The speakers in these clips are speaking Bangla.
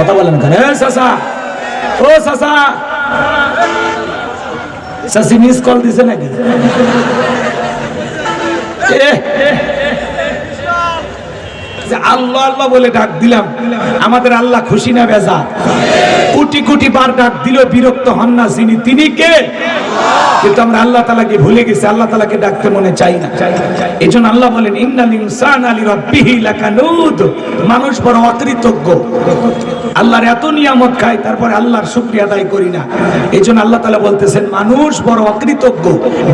কথা বলেন কেন চাচা ও চাচা চাচি মিস কল দিছে নাকি? যে আল্লাহ আল্লাহ বলে ডাক দিলাম। আমাদের আল্লাহ খুশি না বেজা কোটি কোটি বার ডাক দিল, বিরক্ত হন না যিনি। তিনি কে? কিন্তু আমরা আল্লাহ তালাকে ভুলে গেছি। আল্লাহ তালাকে ডাকতে মনে চাই না। এই জন্য আল্লাহ বলেন, ইন্নাল ইনসান আলী রব্বিহি লাকানুদ। মানুষ বড় অকৃতজ্ঞ। আল্লাহর এত নিয়ামত খায়, তারপরে আল্লাহর শুক্রিয়া আদায় করি না। এই জন্য আল্লাহ তালা বলতেছেন, মানুষ বড় অকৃতজ্ঞ।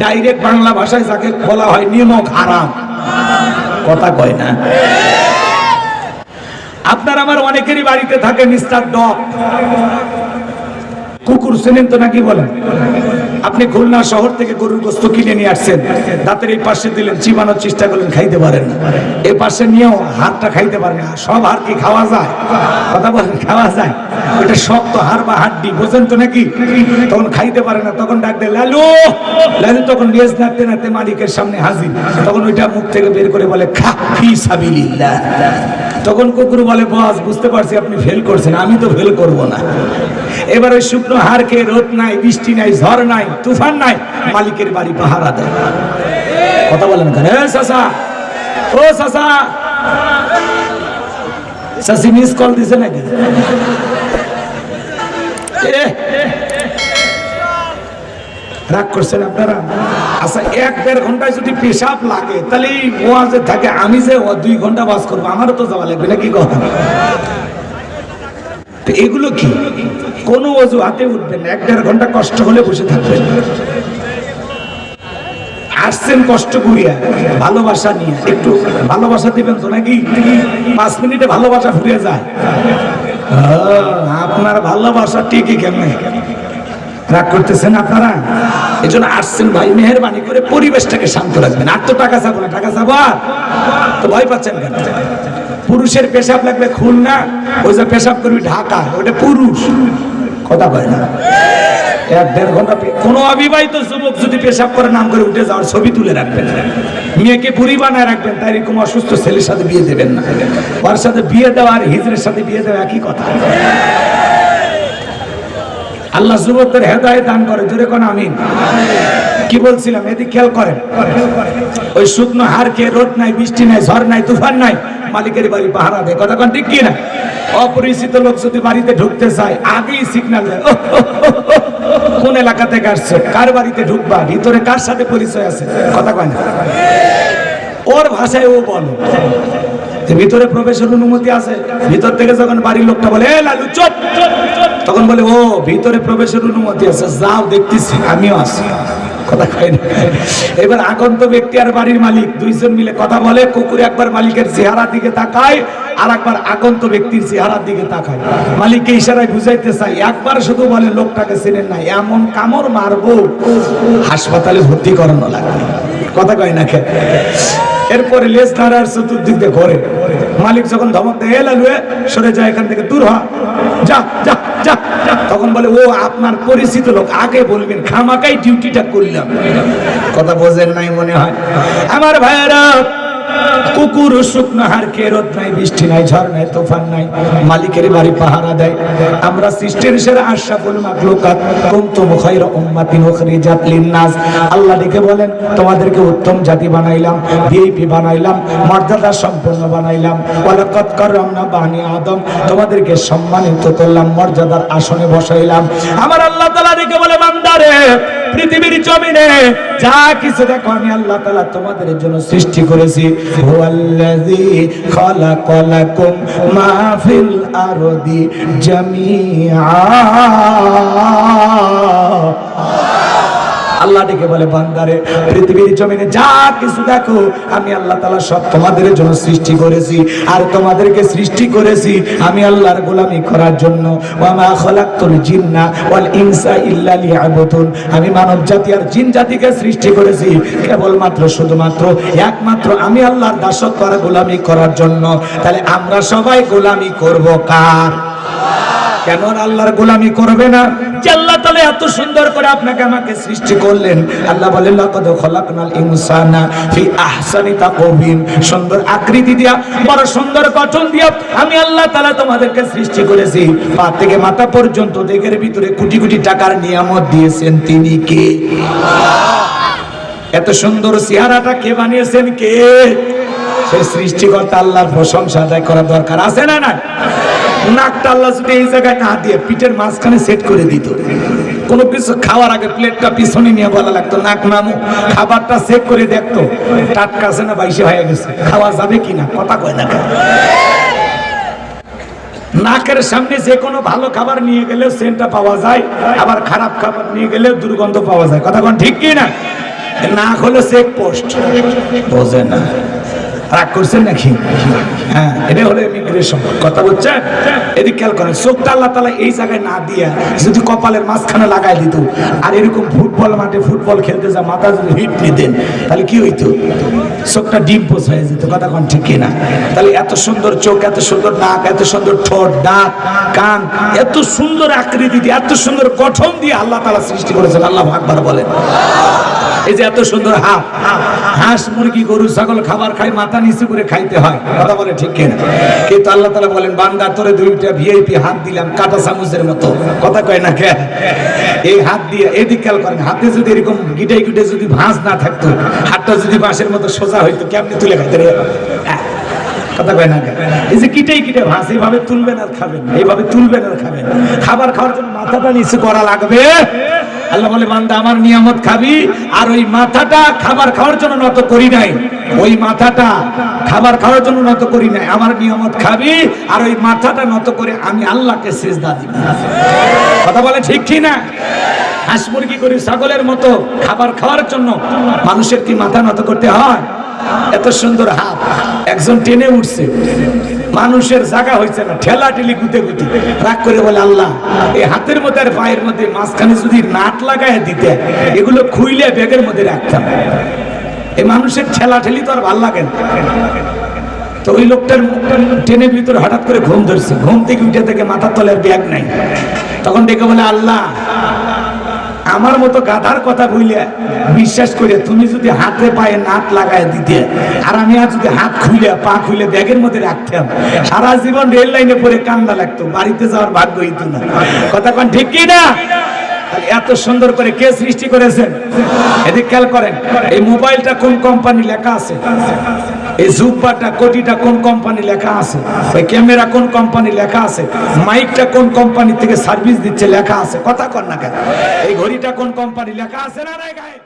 ডাইরেক্ট বাংলা ভাষায় যাকে বলা হয় নিয়মক হারাম। কথা কয় না। আপনার আমার অনেকেরই বাড়িতে থাকে মিস্টার ডগ কুকুর চেনেন তো নাকি বলেন? আপনি খুলনা শহর থেকে গরুর গোস্ত কিনে নিয়ে আসছেন, দাঁতের এই পাশে দিলেন, চিবানোর চেষ্টা করলেন, খাইতে পারেন না। এই পাশে নিয়েও হাড়টা খাইতে পারেন না। সব হাড় কি খাওয়া যায়? কথা বলেন, খাওয়া যায়? ওটা শক্ত হাড় বা হাড্ডি, বোঝেন তো নাকি? তখন খাইতে পারে না, তখন ডাক দেয়, লালু! লালু তখন লেজ নাড়তে নাড়তে মালিকের সামনে হাজির। তখন ওইটা মুখ থেকে বের করে বলে, খা, ফি তখন কুকুর বলে, বস, বুঝতে পারছি আপনি ফেল করছেন, আমি তো ফেল করব না। এবার ওই শুকনো হার খেয়ে রোদ নাই, বৃষ্টি নাই, ঝড় নাই তুফান নাই, মালিকের বাড়ি পাহারা দেয়। কথা বলেন কেন? এ ও চাচা। চাচি মিস কল দিছে নাকি? রাগ করছেন আপনারা? আচ্ছা এক দেড় ঘন্টায় যদি পেশাব লাগে, তাহলে ওয়াজে থাকে, আমি যে দুই ঘণ্টা বাস করব, আমারও তো যাওয়া লাগবে নাকি কথা তো এগুলো কি? কোনো অজু হাতে উঠবেন এক দেড় ঘণ্টা কষ্ট হলে বসে থাকবেন আসছেন কষ্ট করিয়া, ভালোবাসা নিয়ে। একটু ভালোবাসা দিবেন তো নাকি? পাঁচ মিনিটে ভালোবাসা ফুরিয়ে যায়। আপনার ভালোবাসা ঠিকই কেমনে? রাগ করতেছেন আপনারা? এই জন্য আসছেন ভাই, মেহরবানি করে পরিবেশটাকে শান্ত রাখবেন। আর তো টাকা চাবো না, টাকা চাবো আর? তো ভয় পাচ্ছেন কেন? পুরুষের পেশাব লাগবে খুলনা ওই যে পেশাব করবি ঢাকা ওটা পুরুষ। কথা কয় না? এক দেড় ঘণ্টা কোনো অবিবাহিত যুবক যদি পেশাব করে, নাম করে উঠে যাওয়ার ছবি তুলে রাখবেন মেয়েকে বুড়ি বানায় রাখবেন, তাই এরকম অসুস্থ ছেলের সাথে বিয়ে দেবেন না। ওর সাথে বিয়ে দেওয়া আর হিজড়ের সাথে বিয়ে দেওয়া একই কথা। আল্লাহ যুবকদের হেদায় দান করে জোরে কোন আমিন? কি বলছিলাম? এদিকে খেয়াল করেন। ওই শুকনো হার খেয়ে রোদ নাই বৃষ্টি নাই ঝড় নাই তুফান নাই মালিকের বাড়ি পাহারা দেয়। কথা কোন ঠিক কি না অপরিচিত লোক যদি বাড়িতে ঢুকতে চায় আগেই সিগনাল দেয় "ওহ, ওহ, ওহ, ওহ, কোন এলাকা থেকে আসছে? কার বাড়িতে ঢুকবা? ভিতরে কার সাথে পরিচয় আছে? কথা কয় না ওর ভাষায় ও বলো। ভিতরে প্রবেশের অনুমতি আছে, ভিতর থেকে যখন বাড়ির লোকটা বলে লালু, চুপ! তখন বলে, ও, ভিতরে প্রবেশের অনুমতি আছে। যাও, দেখতেছি, আমিও আছি। কথা এবার আগন্ত ব্যক্তি আর বাড়ির মালিক দুইজন মিলে কথা বলে, কুকুর একবার মালিকের চেহারার দিকে তাকায়, আর একবার আগন্ত ব্যক্তির চেহারার দিকে তাকায়। মালিককে ইশারায় বুঝাইতে চাই একবার শুধু বলে, লোকটাকে চেনেন না এমন কামড় মারবো। হাসপাতালে ভর্তি করানো লাগবে। কথা কয় না খেয়ে এরপরে লেজ ধারার চতুর্দিক দিয়ে ঘরে। মালিক যখন ধমক দেয় এলা লুয়ে সরে যায় এখান থেকে দূর হা। যা যা যা। তখন বলে, ও, আপনার পরিচিত লোক, আগে বলবেন, খামাকাই ডিউটিটা করলাম। কথা বোঝেন নাই মনে হয়? আমার ভাইয়েরা কুকুর শুকনো হার কে রোদ নাই, বৃষ্টি নাই, ঝড় নাই, তুফান নাই, মালিকের বাড়ি পাহারা দেয়। আমরা সৃষ্টির সেরা কুনতুম খায়রা উম্মাতিন উখরিজাত আল্লাহ ডেকে বলেন, তোমাদেরকে উত্তম জাতি বানাইলাম, ভিআইপি বানাইলাম, মর্যাদা সম্পন্ন বানাইলাম। বানি আদম, তোমাদেরকে সম্মানিত করলাম, মর্যাদার আসনে বসাইলাম। আমার আল্লাহ তাআলা ডেকে বলে, বান্দারে পৃথিবীর জমিনে যা কিছু দেখো আমি আল্লাহ তালা তোমাদের জন্য সৃষ্টি করেছি। হুয়াল্লাযী খালাকালাকুম আল্লাহ ডেকে বলে, বান্দারে, পৃথিবীর জমিনে যা কিছু দেখো, আমি আল্লাহ তালা সব তোমাদের জন্য সৃষ্টি করেছি। আর তোমাদেরকে সৃষ্টি করেছি আমি আল্লাহর গোলামি করার জন্য। ওয়ামা খলাক্তুল জিন্না ওয়াল ইনসা ইল্লা লিয়াবুদুন। আমি মানব জাতি আর জিন জাতিকে সৃষ্টি করেছি কেবলমাত্র, শুধুমাত্র, একমাত্র আমি আল্লাহর দাসত্ব আর গোলামি করার জন্য। তাহলে আমরা সবাই গোলামি করব কার? কেন আল্লাহর গোলামি করবে না? যে আল্লাহ তাআলা এত সুন্দর করে আপনাকে আমাকে সৃষ্টি করলেন। আল্লাহ তাকওয়িম। সুন্দর আকৃতি দিয়া, বড় সুন্দর গঠন দিয়া আমি আল্লাহ তাআলা তোমাদেরকে সৃষ্টি করেছি। পা থেকে মাথা পর্যন্ত দেহের ভিতরে কোটি কোটি টাকার নিয়ামত দিয়েছেন তিনি কে? এত সুন্দর চেহারাটা কে বানিয়েছেন কে? সেই সৃষ্টিকর্তা আল্লাহর প্রশংসা আদায় করা দরকার আছে না না নাকটা এই জায়গায় না দিয়ে পিঠের মাঝখানে সেট করে দিত। কোনো কিছু খাওয়ার আগে প্লেটটা পিছনে নিয়ে বলা লাগতো, নাক নামো। খাবারটা সেট করে দেখতো, টাটকা আছে না বাইশে হয়ে গেছে, খাওয়া যাবে কথা কয় না নাকের সামনে যে কোনো ভালো খাবার নিয়ে গেলেও সেন্টটা পাওয়া যায়, আবার খারাপ খাবার নিয়ে গেলেও দুর্গন্ধ পাওয়া যায়। কথা কোন ঠিক কি না নাক হলো চেক পোস্ট বোঝে না। রাগ করছেন নাকি? হ্যাঁ এটা হলো ইমিগ্রেশন কথা বলছে এদিক খেয়াল করেন, চোখটা আল্লাহ তালা এই জায়গায় না দিয়া যদি কপালের মাঝখানে লাগাই দিত, আর এরকম ফুটবল মাঠে ফুটবল খেলতে যা মাথা যদি হিট দিতেন তাহলে কি হইতো? চোখটা ডিম পোষ হয়ে যেত, কথা কোন ঠিক কিনা? তাহলে এত সুন্দর চোখ, এত সুন্দর নাক, এত সুন্দর ঠোঁট, দাঁত, কান, এত সুন্দর আকৃতি দিয়ে, এত সুন্দর গঠন দিয়ে আল্লাহ তালা সৃষ্টি করেছেন, আল্লাহ আকবার বলেন। এই যে এত সুন্দর হাত হাঁস, মুরগি, গরু, ছাগল, খাবার খাই মাথা নিচু করে খাইতে হয়। কথা বলে ঠিক কিনা? কিন্তু আল্লাহ তালা বলেন, বান্দা, তোরে দুইটা ভিআইপি হাত দিলাম কাটা চামচের মতো। কথা কয় না কে? এই হাত দিয়ে এদিক খেয়াল করেন, হাতে যদি এরকম গিটে গিটে যদি ভাঁজ না থাকতো, হাতটা যদি বাঁশের মতো সোজা হইতো, কেমনি তুলে খাইতে হ্যাঁ। কথা কয় না? এই যে খাবেন খাবেন খাবার খাওয়ার জন্য মাথাটা নিচু করা লাগবে। আল্লাহ বলে, বান্দা, আমার নিয়ামত খাবি, আর ওই মাথাটা খাবার খাওয়ার জন্য নত করি নাই। ওই মাথাটা খাবার খাওয়ার জন্য নত করি নাই। আমার নিয়ামত খাবি, আর ওই মাথাটা নত করে আমি আল্লাহকে সেজদা দিব। কথা বলে ঠিক কি না? হাঁস মুরগি করি ছাগলের মতো খাবার খাওয়ার জন্য মানুষের কি মাথা নত করতে হয়? এত সুন্দর হাত। একজন টেনে উঠছে। মানুষের জায়গা হয়েছে না, ঠেলা ঠেলি গুতে গুতে। রাগ করে বলে, আল্লাহ, এই হাতের মধ্যে আর পায়ের মধ্যে মাঝখানে যদি নাট লাগায় দিতে, এগুলো খুইলে ব্যাগের মধ্যে রাখতাম। এই মানুষের ঠেলা ঠেলি তো আর ভালো লাগে তো ওই লোকটার ট্রেনের ভিতরে হঠাৎ করে ঘুম ধরছে। ঘুম থেকে উঠে থেকে মাথার তলের ব্যাগ নাই। তখন ডেকে বলে, আল্লাহ আমার মতো গাধার কথা বইলে বিশ্বাস করে তুমি যদি হাতে পায়ে নাক লাগায় দিতে, আর আমি আর যদি হাত খুলে পা খুলে ব্যাগের মধ্যে রাখতাম, সারা জীবন রেল লাইনে পরে কান্দা লাগতো, বাড়িতে যাওয়ার ভাগ্য হইতো না। কথা কোন ঠিক কি না? এত সুন্দর করে কে সৃষ্টি করেছেন? এদিক খেয়াল করেন, এই মোবাইলটা কোন কোম্পানি লেখা আছে? এই জুব্বাটা, কোটিটা কোন কোম্পানি লেখা আছে? এই ক্যামেরা কোন কোম্পানি লেখা আছে? মাইকটা কোন কোম্পানি থেকে সার্ভিস দিচ্ছে লেখা আছে? কথা কর না কেন? এই ঘড়িটা কোন কোম্পানি লেখা আছে না রে গায়ে